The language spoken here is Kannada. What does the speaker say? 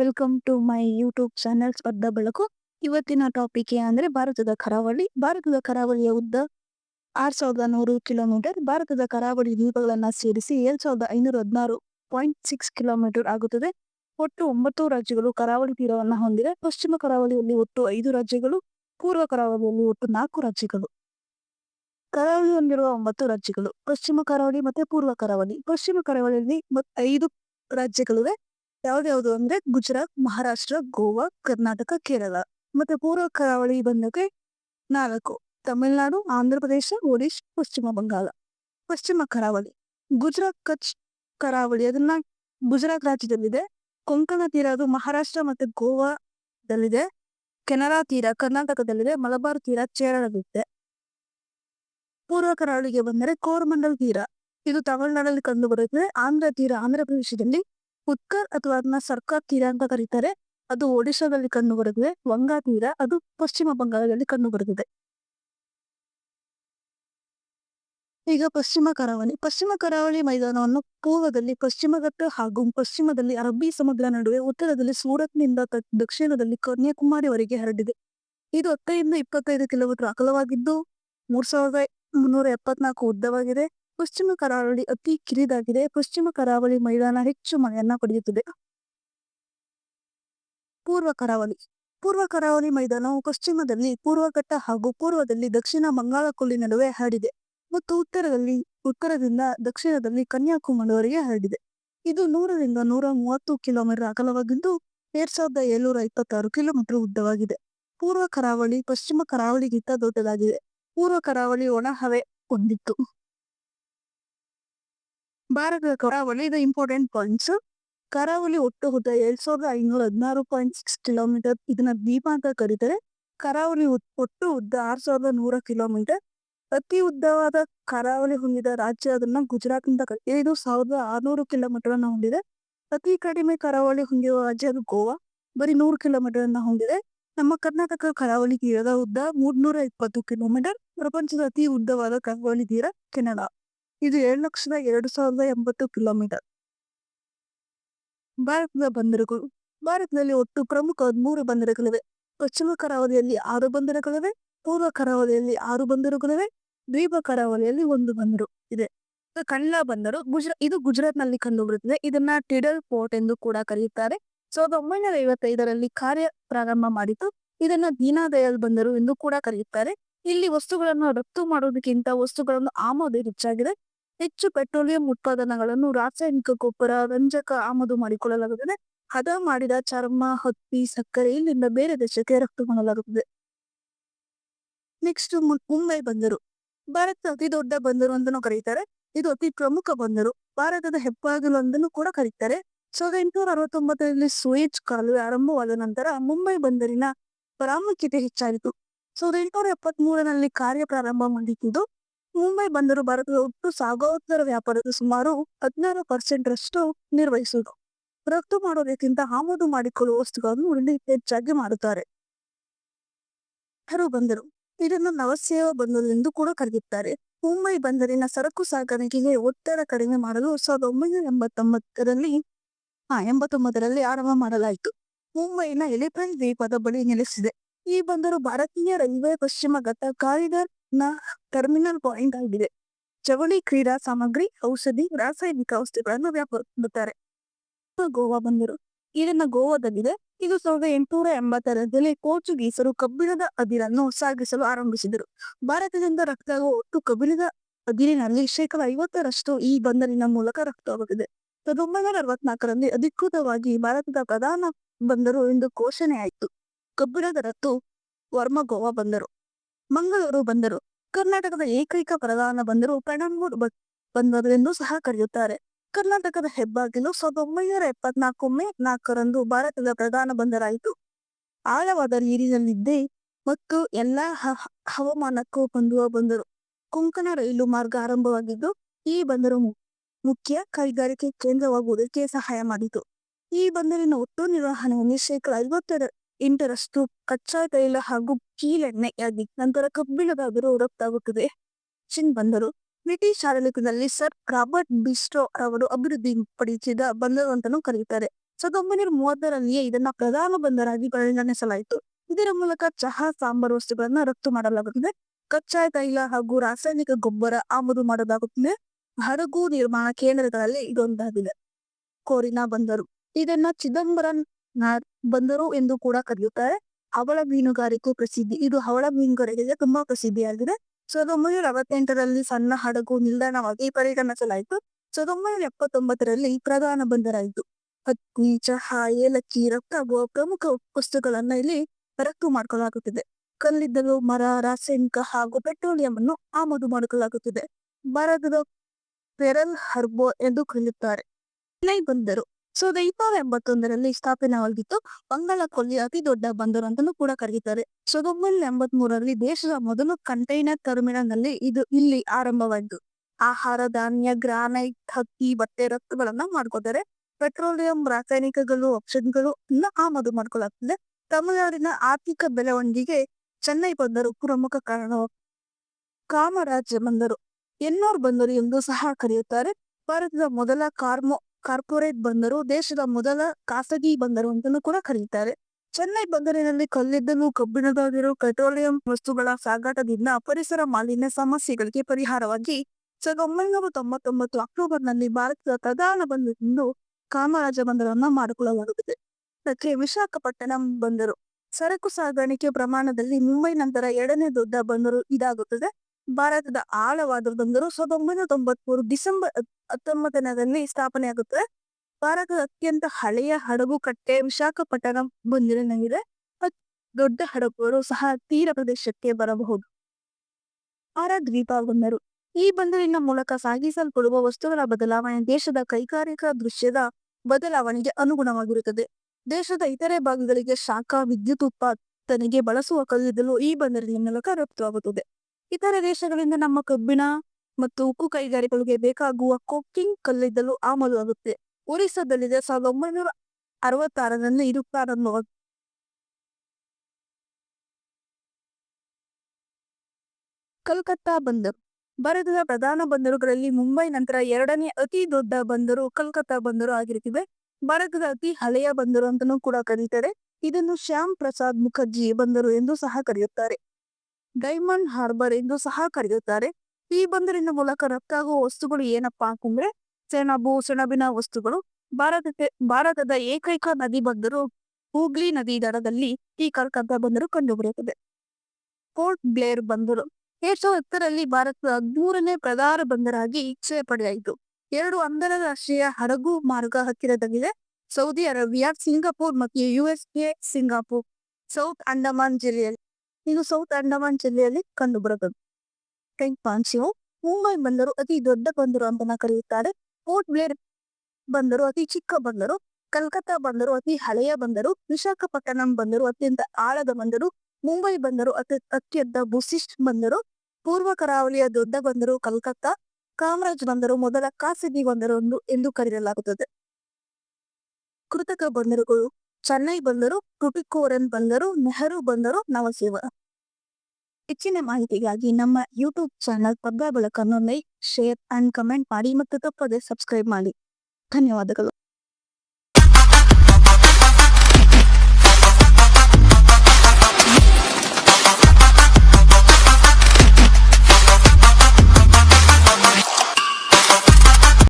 Welcome to my YouTube channel Spardha Belaku ಇವತ್ತಿನ ಟಾಪಿಕ್ ಅಂದ್ರೆ ಭಾರತದ ಕರಾವಳಿ. ಭಾರತದ ಕರಾವಳಿಯ ಉದ್ದ ಆರ್ ಸಾವಿರದ ನೂರು ಕಿಲೋಮೀಟರ್ ಭಾರತದ ಕರಾವಳಿ ದ್ವೀಪಗಳನ್ನ ಸೇರಿಸಿ ಏಳು ಸಾವಿರದ ಐನೂರ ಹದಿನಾರು ಪಾಯಿಂಟ್ ಸಿಕ್ಸ್ ಕಿಲೋಮೀಟರ್ ಆಗುತ್ತದೆ. ಒಟ್ಟು ಒಂಬತ್ತು ರಾಜ್ಯಗಳು ಕರಾವಳಿ ತೀರವನ್ನ ಹೊಂದಿದೆ ಪಶ್ಚಿಮ ಕರಾವಳಿಯಲ್ಲಿ ಒಟ್ಟು ಐದು ರಾಜ್ಯಗಳು, ಪೂರ್ವ ಕರಾವಳಿಯಲ್ಲಿ ಒಟ್ಟು ನಾಲ್ಕು ರಾಜ್ಯಗಳು. ಕರಾವಳಿ ಹೊಂದಿರುವ ಒಂಬತ್ತು ರಾಜ್ಯಗಳು, ಪಶ್ಚಿಮ ಕರಾವಳಿ ಮತ್ತೆ ಪೂರ್ವ ಕರಾವಳಿ. ಪಶ್ಚಿಮ ಕರಾವಳಿಯಲ್ಲಿ ಐದು ರಾಜ್ಯಗಳಿವೆ. ಯಾವ್ದ್ಯಾವ್ದು ಅಂದ್ರೆ ಗುಜರಾತ್, ಮಹಾರಾಷ್ಟ್ರ, ಗೋವಾ, ಕರ್ನಾಟಕ, ಕೇರಳ ಮತ್ತೆ ಪೂರ್ವ ಕರಾವಳಿ ಬಂದಕ್ಕೆ ನಾಲ್ಕು. ತಮಿಳುನಾಡು, ಆಂಧ್ರ ಪ್ರದೇಶ, ಒಡಿಶಾ, ಪಶ್ಚಿಮ ಬಂಗಾಳ. ಪಶ್ಚಿಮ ಕರಾವಳಿ. ಗುಜರಾತ್ ಕಚ್ ಕರಾವಳಿ ಅದನ್ನ ಗುಜರಾತ್ ರಾಜ್ಯದಲ್ಲಿದೆ. ಕೊಂಕಣ ತೀರ ಅದು ಮಹಾರಾಷ್ಟ್ರ ಮತ್ತೆ ಗೋವಾದಲ್ಲಿದೆ. ಕೆನರಾ ತೀರ ಕರ್ನಾಟಕದಲ್ಲಿದೆ. ಮಲಬಾರ್ ತೀರ ಕೇರಳದಲ್ಲಿದೆ. ಪೂರ್ವ ಕರಾವಳಿಗೆ ಬಂದರೆ ಕೋರಮಂಡಲ್ ತೀರ. ಇದು ತಮಿಳುನಾಡಲ್ಲಿ ಕಂಡು ಬರುತ್ತದೆ. ಆಂಧ್ರ ತೀರ ಆಂಧ್ರ ಪ್ರದೇಶದಲ್ಲಿ ಉತ್ಕರ್ ಅಥವಾ ಅದನ್ನ ಸರ್ಕಾರ್ ತೀರ ಅಂತ ಕರೀತಾರೆ. ಅದು ಒಡಿಶಾದಲ್ಲಿ ಕಂಡು ಬರುತ್ತದೆ ವಂಗಾ ತೀರ ಅದು ಪಶ್ಚಿಮ ಬಂಗಾಳದಲ್ಲಿ ಕಂಡು ಬರುತ್ತದೆ. ಈಗ ಪಶ್ಚಿಮ ಕರಾವಳಿ ಪಶ್ಚಿಮ ಕರಾವಳಿ ಮೈದಾನವನ್ನು ಪೂರ್ವದಲ್ಲಿ ಪಶ್ಚಿಮ ಘಟ್ಟ ಹಾಗೂ ಪಶ್ಚಿಮದಲ್ಲಿ ಅರಬ್ಬಿ ಸಮುದ್ರ ನಡುವೆ ಉತ್ತರದಲ್ಲಿ ಸೂರತ್ನಿಂದ ನಿಂದ ದಕ್ಷಿಣದಲ್ಲಿ ಕನ್ಯಾಕುಮಾರಿವರೆಗೆ ಹರಡಿದೆ. ಇದು ಹತ್ತರಿಂದ ಇಪ್ಪತ್ತೈದು ಕಿಲೋಮೀಟರ್ ಅಗಲವಾಗಿದ್ದು, ಮೂರ್ ಸಾವಿರದ ಮುನ್ನೂರ ಎಪ್ಪತ್ನಾಲ್ಕು ಉದ್ದವಾಗಿದೆ. ಪಶ್ಚಿಮ ಕರಾವಳಿ ಅತಿ ಕಿರಿದಾಗಿದೆ. ಪಶ್ಚಿಮ ಕರಾವಳಿ ಮೈದಾನ ಹೆಚ್ಚು ಮಳೆಯನ್ನ ಪಡೆಯುತ್ತದೆ. ಪೂರ್ವ ಕರಾವಳಿ. ಪೂರ್ವ ಕರಾವಳಿ ಮೈದಾನವು ಪಶ್ಚಿಮದಲ್ಲಿ, ಪೂರ್ವಘಟ್ಟ ಹಾಗೂ ಪೂರ್ವದಲ್ಲಿ ದಕ್ಷಿಣ ಬಂಗಾಳಕೊಲ್ಲಿ ನಡುವೆ ಹರಡಿದೆ ಮತ್ತು ಉತ್ತರದಲ್ಲಿ, ಉತ್ತರದಿಂದ ದಕ್ಷಿಣದಲ್ಲಿ ಕನ್ಯಾಕುಮಾರಿವರೆಗೆ ಹರಡಿದೆ. ಇದು ನೂರರಿಂದ ನೂರ ಮೂವತ್ತು ಕಿಲೋಮೀಟರ್ ಅಗಲವಾಗಿದ್ದು, ಎರಡ್ ಸಾವಿರದ ಏಳ್ನೂರ ಇಪ್ಪತ್ತಾರು ಕಿಲೋಮೀಟರ್ ಉದ್ದವಾಗಿದೆ. ಪೂರ್ವ ಕರಾವಳಿ ಪಶ್ಚಿಮ ಕರಾವಳಿಗಿಂತ ದೊಡ್ಡದಾಗಿದೆ. ಪೂರ್ವ ಕರಾವಳಿ ಒಣ ಹವೆ ಹೊಂದಿತ್ತು. ಭಾರತದ ಕರಾವಳಿ, ಇದು ಇಂಪಾರ್ಟೆಂಟ್ ಪಾಯಿಂಟ್ಸ್ ಕರಾವಳಿ ಒಟ್ಟು ಉದ್ದ ಎರಡ್ ಸಾವಿರದ ಐನೂರ ಹದಿನಾರು ಪಾಯಿಂಟ್ ಸಿಕ್ಸ್ ಕಿಲೋಮೀಟರ್ ಇದನ್ನ ದ್ವೀಪ ಅಂತ ಕರೀತಾರೆ. ಕರಾವಳಿ ಒಟ್ಟು ಉದ್ದ ಆರ್ ಸಾವಿರದ ನೂರ ಕಿಲೋಮೀಟರ್ ಅತಿ ಉದ್ದವಾದ ಕರಾವಳಿ ಹೊಂದಿದ ರಾಜ್ಯ ಅದನ್ನ ಗುಜರಾತ್ ಅಂತ ಇದು ಸಾವಿರದ ಆರ್ನೂರು ಕಿಲೋಮೀಟರ್ ಅನ್ನ ಹೊಂದಿದೆ. ಅತಿ ಕಡಿಮೆ ಕರಾವಳಿ ಹೊಂದಿರುವ ರಾಜ್ಯ ಅದು ಗೋವಾ. ಬರೀ ನೂರು ಕಿಲೋಮೀಟರ್ ಅನ್ನ ಹೊಂದಿದೆ. ನಮ್ಮ ಕರ್ನಾಟಕ ಕರಾವಳಿ ತೀರದ ಉದ್ದ ಮೂರ್ನೂರ ಇಪ್ಪತ್ತು ಕಿಲೋಮೀಟರ್ ಪ್ರಪಂಚದ ಅತಿ ಉದ್ದವಾದ ಕರಾವಳಿ ತೀರ ಕೆನಡಾ. ಇದು ಏಳು ಲಕ್ಷದ ಎರಡು ಸಾವಿರದ ಎಂಬತ್ತು ಕಿಲೋಮೀಟರ್. ಭಾರತದ ಬಂದರುಗಳು, ಭಾರತದಲ್ಲಿ ಒಟ್ಟು ಪ್ರಮುಖ ಹದಿಮೂರು ಬಂದರುಗಳಿವೆ. ಪಶ್ಚಿಮ ಕರಾವಳಿಯಲ್ಲಿ ಆರು ಬಂದರುಗಳಿವೆ, ಪೂರ್ವ ಕರಾವಳಿಯಲ್ಲಿ ಆರು ಬಂದರುಗಳಿವೆ, ದ್ವೀಪ ಕರಾವಳಿಯಲ್ಲಿ ಒಂದು ಬಂದರು ಇದೆ. ಕಂಡ್ಲಾ ಬಂದರು ಗುಜರಾತ್ ಇದು ಗುಜರಾತ್ನಲ್ಲಿ ಕಂಡು ಬರುತ್ತದೆ ಇದನ್ನ ಟಿಡಲ್ ಪೋರ್ಟ್ ಎಂದು ಕೂಡ ಕರೆಯುತ್ತಾರೆ. ಸಾವಿರದ ಒಂಬೈನೂರ ಐವತ್ತೈದರಲ್ಲಿ ಕಾರ್ಯ ಪ್ರಾರಂಭ ಮಾಡಿತು ಇದನ್ನ ದೀನದಯಾಳ್ ಬಂದರು ಎಂದು ಕೂಡ ಕರೆಯುತ್ತಾರೆ. ಇಲ್ಲಿ ವಸ್ತುಗಳನ್ನು ರಫ್ತು ಮಾಡೋದಕ್ಕಿಂತ ವಸ್ತುಗಳನ್ನು ಆಮದು ಹೆಚ್ಚಾಗಿದೆ. ಹೆಚ್ಚು ಪೆಟ್ರೋಲಿಯಂ ಉತ್ಪಾದನೆಗಳನ್ನು ರಾಸಾಯನಿಕ ಗೊಬ್ಬರ, ರಂಜಕ, ಆಮದು ಮಾಡಿಕೊಳ್ಳಲಾಗುತ್ತದೆ. ಹದ ಮಾಡಿದ ಚರ್ಮ, ಹತ್ತಿ, ಸಕ್ಕರೆ ಇಲ್ಲಿಂದ ಬೇರೆ ದೇಶಕ್ಕೆ ರಫ್ತು ಮಾಡಲಾಗುತ್ತದೆ. ನೆಕ್ಸ್ಟ್ ಮುಂಬೈ ಬಂದರು. ಭಾರತದ ಅತಿ ದೊಡ್ಡ ಬಂದರು ಅಂತಾನೂ ಕರೀತಾರೆ. ಇದು ಅತಿ ಪ್ರಮುಖ ಬಂದರು. ಭಾರತದ ಹೆಬ್ಬಾಗಿಲು ಅಂತಾನು ಕೂಡ ಕರೀತಾರೆ. ಸಾವಿರದ ಎಂಟುನೂರ ಅರವತ್ತೊಂಬತ್ತರಲ್ಲಿ ಸುಯೇಜ್ ಕಾಲುವೆ ಆರಂಭವಾದ ನಂತರ ಮುಂಬೈ ಬಂದರಿನ ಪ್ರಾಮುಖ್ಯತೆ ಹೆಚ್ಚಾಯಿತು. ಸಾವಿರದ ಎಂಟುನೂರ ಎಪ್ಪತ್ತ್ ಮೂರರಲ್ಲಿ ಕಾರ್ಯ ಪ್ರಾರಂಭ ಮಾಡಿದ್ದು ಮುಂಬೈ ಬಂದರು ಭಾರತದ ಒಟ್ಟು ಸಾಗೋತ್ತರ ವ್ಯಾಪಾರದ ಸುಮಾರು ಹದಿನಾರು ಪರ್ಸೆಂಟ್ ರಷ್ಟು ನಿರ್ವಹಿಸುವುದು. ರಫ್ತು ಮಾಡೋದಕ್ಕಿಂತ ಆಮದು ಮಾಡಿಕೊಳ್ಳುವ ವಸ್ತುಗಳನ್ನು ಇಲ್ಲಿ ಹೆಚ್ಚಾಗಿ ಮಾಡುತ್ತಾರೆ ಬಂದರು. ಇದನ್ನು ನವಸೇವಾ ಬಂದರು ಎಂದು ಕೂಡ ಕರೆಯುತ್ತಾರೆ. ಮುಂಬೈ ಬಂದರಿನ ಸರಕು ಸಾಗಾಣಿಕೆಗೆ ಒತ್ತಡ ಕಡಿಮೆ ಮಾಡಲು ಸಾವಿರದ ಒಂಬೈನೂರ ಎಂಬತ್ತೊಂಬತ್ತರಲ್ಲಿ, ಹಾ, ಎಂಬತ್ತೊಂಬತ್ತರಲ್ಲಿ ಆರಂಭ ಮಾಡಲಾಯಿತು. ಮುಂಬೈನ ಎಲಿಫೆಂಟ್ ದ್ವೀಪದ ಬಳಿ ನೆಲೆಸಿದೆ. ಈ ಬಂದರು ಭಾರತೀಯ ರೈಲ್ವೆ ಪಶ್ಚಿಮ ಘಟ್ಟ ಕಾರಿಡಾರ್ ನ ಟರ್ಮಿನಲ್ ಪಾಯಿಂಟ್ ಆಗಿದೆ. ಜವಳಿ ಕ್ರೀಡಾ ಸಾಮಗ್ರಿ, ಔಷಧಿ, ರಾಸಾಯನಿಕ ವಸ್ತುಗಳನ್ನು ವ್ಯಾಪಾರಿಸುತ್ತಾರೆ ಗೋವಾ ಬಂದರು. ಇದನ್ನ ಗೋವಾದಲ್ಲಿದೆ. ಇದು ಸಾವಿರದ ಎಂಟುನೂರ ಎಂಬತ್ತರಲ್ಲಿ ಪೋರ್ಚುಗೀಸರು ಕಬ್ಬಿಣದ ಅದಿರನ್ನು ಸಾಗಿಸಲು ಆರಂಭಿಸಿದರು. ಭಾರತದಿಂದ ರಫ್ತಾಗುವ ಒಟ್ಟು ಕಬ್ಬಿಣದ ಅದಿರಿನಲ್ಲಿ ಶೇಕಡ ಐವತ್ತರಷ್ಟು ಈ ಬಂದರಿನ ಮೂಲಕ ರಫ್ತಾಗುತ್ತದೆ ಸಾವಿರದ ಒಂಬೈನೂರ ಅರವತ್ನಾಲ್ಕರಲ್ಲಿ ಅಧಿಕೃತವಾಗಿ ಭಾರತದ ಪ್ರಧಾನ ಬಂದರು ಎಂದು ಘೋಷಣೆಯಾಯಿತು. ಕಬ್ಬಿಣದ ರಫ್ತು ವರ್ಮ ಗೋವಾ ಬಂದರು. ಮಂಗಳೂರು ಬಂದರು. ಕರ್ನಾಟಕದ ಏಕೈಕ ಪ್ರಧಾನ ಬಂದರು ಬ- ಬಂದರು ಎಂದು ಸಹ ಕರೆಯುತ್ತಾರೆ. ಕರ್ನಾಟಕದ ಹೆಬ್ಬಾಗಿಲು ಸಾವಿರದ ಒಂಬೈನೂರ ಎಪ್ಪತ್ನಾಲ್ಕು ಮೇ ನಾಲ್ಕರಂದು ಭಾರತದ ಪ್ರಧಾನ ಬಂದರಾಯಿತು. ಆಳವಾದ ನೀರಿನಲ್ಲಿದ್ದೆ ಮತ್ತು ಎಲ್ಲಾ ಹವಾಮಾನಕ್ಕೂ ಹೊಂದುವ ಬಂದರು. ಕೊಂಕಣ ರೈಲು ಮಾರ್ಗ ಆರಂಭವಾಗಿದ್ದು, ಈ ಬಂದರು ಮುಖ್ಯ ಕೈಗಾರಿಕೆ ಕೇಂದ್ರವಾಗುವುದಕ್ಕೆ ಸಹಾಯ ಮಾಡಿತು. ಈ ಬಂದರಿನ ಒಟ್ಟು ನಿರ್ವಹಣೆಯಲ್ಲಿ ಶೇಕಡ ಐವತ್ತರ ಎಂಟರಷ್ಟು ಕಚ್ಚಾ ತೈಲ ಹಾಗೂ ಕೀಲೆಣ್ಣೆಯಾಗಿ ನಂತರ ಕಬ್ಬಿಣದ ಅಗರು ರಫ್ತಾಗುತ್ತದೆ. ಚಿನ್ ಬಂದರು. ಬ್ರಿಟಿಷ್ ಆಡಳಿತದಲ್ಲಿ ಸರ್ ರಾಬರ್ಟ್ ಬಿಸ್ಟೋ ಅವರು ಅಭಿವೃದ್ಧಿ ಪಡಿಸಿದ ಬಂದರು ಅಂತಲೂ ಕರೆಯುತ್ತಾರೆ. ಸಾವಿರದ ಒಂಬೈನೂರ ಮೂವತ್ತರಲ್ಲಿಯೇ ಇದನ್ನ ಪ್ರಧಾನ ಬಂದರಾಗಿ ಪರಿಗಣಿಸಲಾಯಿತು ಇದರ ಮೂಲಕ ಚಹಾ, ಸಾಂಬಾರು ವಸ್ತುಗಳನ್ನ ರಫ್ತು ಮಾಡಲಾಗುತ್ತದೆ. ಕಚ್ಚಾ ತೈಲ ಹಾಗೂ ರಾಸಾಯನಿಕ ಗೊಬ್ಬರ ಆಮದು ಮಾಡಲಾಗುತ್ತದೆ. ಹಡಗು ನಿರ್ಮಾಣ ಕೇಂದ್ರಗಳಲ್ಲಿ ಇದೊಂದಾಗಿದೆ. ಕೋರಿನಾ ಬಂದರು. ಇದನ್ನ ಚಿದಂಬರಂ ಬಂದರು ಎಂದು ಕೂಡ ಕರೆಯುತ್ತಾರೆ. ಹವಳ ಮೀನುಗಾರಿಕೆ ಪ್ರಸಿದ್ಧಿ, ಇದು ಹವಳ ಮೀನುಗಾರಿಕೆಗೆ ತುಂಬಾ ಪ್ರಸಿದ್ಧಿಯಾಗಿದೆ. ಸಾವಿರದ ಒಂಬೈನೂರ ಅರವತ್ತೆಂಟರಲ್ಲಿ ಸಣ್ಣ ಹಡಗು ನಿಲ್ದಾಣವಾಗಿ ಪರಿಗಣಿಸಲಾಯಿತು. ಸಾವಿರದ ಒಂಬೈನೂರ ಎಪ್ಪತ್ತೊಂಬತ್ತರಲ್ಲಿ ಪ್ರಧಾನ ಬಂದರಾಯಿತು. ಹತ್ತಿ, ಚಹಾ, ಏಲಕ್ಕಿ, ರಕ್ತ ಪ್ರಮುಖ ವಸ್ತುಗಳನ್ನ ಇಲ್ಲಿ ರಫ್ತು ಮಾಡಿಕೊಳ್ಳಲಾಗುತ್ತಿದೆ ಕಲ್ಲಿದ್ದಲು, ಮರ, ರಾಸಾಯನಿಕ ಹಾಗೂ ಪೆಟ್ರೋಲಿಯಂ ಅನ್ನು ಆಮದು ಮಾಡಿಕೊಳ್ಳಲಾಗುತ್ತಿದೆ ಭಾರತದ ಪೆರಲ್ ಹರ್ಬೋ ಎಂದು ಕರೆಯುತ್ತಾರೆ. ಚೆನ್ನೈ ಬಂದರು. ಸಾವಿರದ ಐನೂರ ಎಂಬತ್ತೊಂದರಲ್ಲಿ ಸ್ಥಾಪನೆವಾಗಿತ್ತು ಬಂಗಾಳ ಕೊಲ್ಲಿ ಅತಿ ದೊಡ್ಡ ಬಂದರು ಅಂತಲೂ ಕೂಡ ಕರೆಯುತ್ತಾರೆ ಸಾವಿರದ ಒಂಬೈನೂರ ಎಂಬತ್ ಮೂರರಲ್ಲಿ ದೇಶದ ಮೊದಲು ಕಂಟೈನರ್ ಟರ್ಮಿನಲ್ನಲ್ಲಿ ಇದು ಇಲ್ಲಿ ಆರಂಭವಾಯಿತು. ಆಹಾರ, ಧಾನ್ಯ, ಗ್ರಾನೈಟ್, ಹಕ್ಕಿ, ಬಟ್ಟೆ ರಕ್ತಗಳನ್ನ ಮಾಡ್ಕೋತಾರೆ. ಪೆಟ್ರೋಲಿಯಂ, ರಾಸಾಯನಿಕಗಳು, ಔಷಧಿಗಳು ಆಮದು ಮಾಡ್ಕೊಳ್ಳಾಗ್ತದೆ ತಮಿಳುನಾಡಿನ ಆರ್ಥಿಕ ಬೆಳವಣಿಗೆಗೆ ಚೆನ್ನೈ ಬಂದರು, ಪ್ರಮುಖ ಕಾರಣ ಕಾಮರಾಜ ಬಂದರು. ಎನ್ನೋರ್ ಬಂದರು ಎಂದು ಸಹ ಕರೆಯುತ್ತಾರೆ. ಭಾರತದ ಮೊದಲ ಕಾರ್ಮೋ ಕಾರ್ಪೊರೇಟ್ ಬಂದರು, ದೇಶದ ಮೊದಲ ಖಾಸಗಿ ಬಂದರು ಅಂತಲೂ ಕೂಡ ಕರೀತಾರೆ. ಚೆನ್ನೈ ಬಂದರಿನಲ್ಲಿ ಕಲ್ಲಿದ್ದಲು ಕಬ್ಬಿಣದ ನೀರು ಪೆಟ್ರೋಲಿಯಂ ವಸ್ತುಗಳ ಸಾಗಾಟದಿಂದ ಪರಿಸರ ಮಾಲಿನ್ಯ ಸಮಸ್ಯೆಗಳಿಗೆ ಪರಿಹಾರವಾಗಿ ಸಾವಿರದ ಒಂಬೈನೂರ ತೊಂಬತ್ತೊಂಬತ್ತು ಅಕ್ಟೋಬರ್ನಲ್ಲಿ ಭಾರತದ ಪ್ರಧಾನ ಬಂದರಿಂದ ಕಾಮರಾಜ ಬಂದರನ್ನ ಮಾಡಿಕೊಳ್ಳಲಾಗುತ್ತದೆ. ಅದಕ್ಕೆ ವಿಶಾಖಪಟ್ಟಣಂ ಬಂದರು. ಸರಕು ಸಾಗಾಣಿಕೆ ಪ್ರಮಾಣದಲ್ಲಿ ಮುಂಬೈ ನಂತರ ಎರಡನೇ ದೊಡ್ಡ ಬಂದರು ಇದಾಗುತ್ತದೆ. ಭಾರತದ ಆಳವಾದ ಬಂದರು ಸಾವಿರದ ಒಂಬೈನೂರ ತೊಂಬತ್ಮೂರು ಡಿಸೆಂಬರ್ ಹತ್ತೊಂಬತ್ತನೇದಲ್ಲಿ ಸ್ಥಾಪನೆ ಸ್ಥಾಪನೆಯಾಗುತ್ತದೆ ಭಾರತದ ಅತ್ಯಂತ ಹಳೆಯ ಹಡಗು ಕಟ್ಟೆ ವಿಶಾಖಪಟ್ಟಣಂ ಮತ್ತು ದೊಡ್ಡ ಹಡಗುಗಳು ಸಹ ತೀರ ಪ್ರದೇಶಕ್ಕೆ ಬರಬಹುದು. ಆರ ದ್ವೀಪ ಬಂದರು ಈ ಬಂದರಿನ ಮೂಲಕ ಸಾಗಿಸಲ್ಪಡುವ ವಸ್ತುಗಳ ಬದಲಾವಣೆ ದೇಶದ ಕೈಗಾರಿಕಾ ದೃಶ್ಯದ ಬದಲಾವಣೆಗೆ ಅನುಗುಣವಾಗಿರುತ್ತದೆ. ದೇಶದ ಇತರೆ ಭಾಗಗಳಿಗೆ ಶಾಖ ವಿದ್ಯುತ್ ಉತ್ಪಾದನೆಗೆ ಬಳಸುವ ಕಲ್ಲಿದ್ದಲು ಈ ಬಂದರಿನ ಮೂಲಕ ರಫ್ತಾಗುತ್ತದೆ ಇತರೆ ದೇಶಗಳಿಂದ ನಮ್ಮ ಕಬ್ಬಿಣ ಮತ್ತು ಉಕ್ಕು ಕೈಗಾರಿಕೆಗಳಿಗೆ ಬೇಕಾಗುವ ಕೋಕಿಂಗ್ ಕಲ್ಲಿದ್ದಲು ಆಮದು ಆಗುತ್ತೆ. ಒರಿಸ್ಸಾದಲ್ಲಿದೆ ಸಾವಿರದ ಒಂಬೈನೂರ ಅರವತ್ತಾರರಲ್ಲಿ ಇದು ಪ್ರಾರಂಭವಾಗಿದೆ ಕಲ್ಕತ್ತಾ ಬಂದರು. ಭಾರತದ ಪ್ರಧಾನ ಬಂದರುಗಳಲ್ಲಿ ಮುಂಬೈ ನಂತರ ಎರಡನೇ ಅತಿ ದೊಡ್ಡ ಬಂದರು ಕಲ್ಕತ್ತಾ ಬಂದರು ಆಗಿರುತ್ತಿವೆ. ಭಾರತದ ಅತಿ ಹಳೆಯ ಬಂದರು ಅಂತಲೂ ಕೂಡ ಕರೀತಾರೆ. ಇದನ್ನು ಶ್ಯಾಮ್ ಪ್ರಸಾದ್ ಮುಖರ್ಜಿ ಬಂದರು ಎಂದು ಸಹ ಕರೆಯುತ್ತಾರೆ. ಡೈಮಂಡ್ ಹಾರ್ಬರ್ ಎಂದು ಸಹ ಕರೆಯುತ್ತಾರೆ. ಈ ಬಂದರಿನ ಮೂಲಕ ರಫ್ತಾಗುವ ವಸ್ತುಗಳು ಏನಪ್ಪಾ ಅಂತಂದ್ರೆ, ಸೆಣಬು, ಸೆಣಬಿನ ವಸ್ತುಗಳು. ಭಾರತಕ್ಕೆ, ಭಾರತದ ಏಕೈಕ ನದಿ ಬಂದರು, ಹೂಗ್ಲಿ ನದಿ ದಡದಲ್ಲಿ ಈ ಕಲ್ಕತ್ತಾ ಬಂದರು ಕಂಡುಬರುತ್ತದೆ. ಪೋರ್ಟ್ ಬ್ಲೇರ್ ಬಂದರು. ಎರಡ್ ಸಾವಿರದ ಹತ್ತರಲ್ಲಿ ಭಾರತದ ಹದಿಮೂರನೇ ಪ್ರಧಾನ ಬಂದರಾಗಿ ಸೇರ್ಪಡೆಯಾಯಿತು ಎರಡು ಅಂತಾರಾಷ್ಟ್ರೀಯ ಹಡಗು ಮಾರ್ಗ ಹತ್ತಿರದಲ್ಲಿದೆ. ಸೌದಿ ಅರೇಬಿಯಾ, ಸಿಂಗಾಪುರ್ ಮತ್ತು ಯುಎಸ್ಎ ಸಿಂಗಾಪುರ್. ಸೌತ್ ಅಂಡಮಾನ್ ಜಿಲ್ಲೆಯಲ್ಲಿ ಇದು ಸೌತ್ ಅಂಡಮಾನ್ ಜಿಲ್ಲೆಯಲ್ಲಿ ಕಂಡುಬರುತ್ತದೆ ಪಾನ್ಸಿಯು ಮುಂಬೈ ಬಂದರು, ಅತಿ ದೊಡ್ಡ ಬಂದರು ಅಂತ ಕರೆಯುತ್ತಾರೆ. ಪೋರ್ಟ್ ಬ್ಲೇರ್ ಬಂದರು, ಅತಿ ಚಿಕ್ಕ ಬಂದರು. ಕಲ್ಕತ್ತಾ ಬಂದರು, ಅತಿ ಹಳೆಯ ಬಂದರು. ವಿಶಾಖಪಟ್ಟಣಂ ಬಂದರು, ಅತ್ಯಂತ ಆಳದ ಬಂದರು. ಮುಂಬೈ ಬಂದರು, ಅತಿ ಅತ್ಯಂತ ಬುಸಿಸ್ಟ್ ಬಂದರು. ಪೂರ್ವ ಕರಾವಳಿಯ ದೊಡ್ಡ ಬಂದರು, ಕಲ್ಕತ್ತಾ. ಕಾಮರಾಜ್ ಬಂದರು, ಮೊದಲ ಖಾಸಗಿ ಬಂದರು ಎಂದು ಕರೆಯಲಾಗುತ್ತದೆ. ಕೃತಕ ಬಂದರುಗಳು ಚೆನ್ನೈ ಬಂದರು ಟುಟಿಕೋರನ್ ಬಂದರು, ನೆಹರು ಬಂದರು, ನವಸೇವ. ಹೆಚ್ಚಿನ ಮಾಹಿತಿಗಾಗಿ ನಮ್ಮ ಯೂಟ್ಯೂಬ್ ಚಾನಲ್ ಪಗ್ಗ ಬೆಳಕನ್ನು ಲೈಕ್ ಶೇರ್ ಅಂಡ್ ಕಮೆಂಟ್ ಮಾಡಿ ಮತ್ತು ತಪ್ಪದೆ ಸಬ್ಸ್ಕ್ರೈಬ್ ಮಾಡಿ. ಧನ್ಯವಾದಗಳು.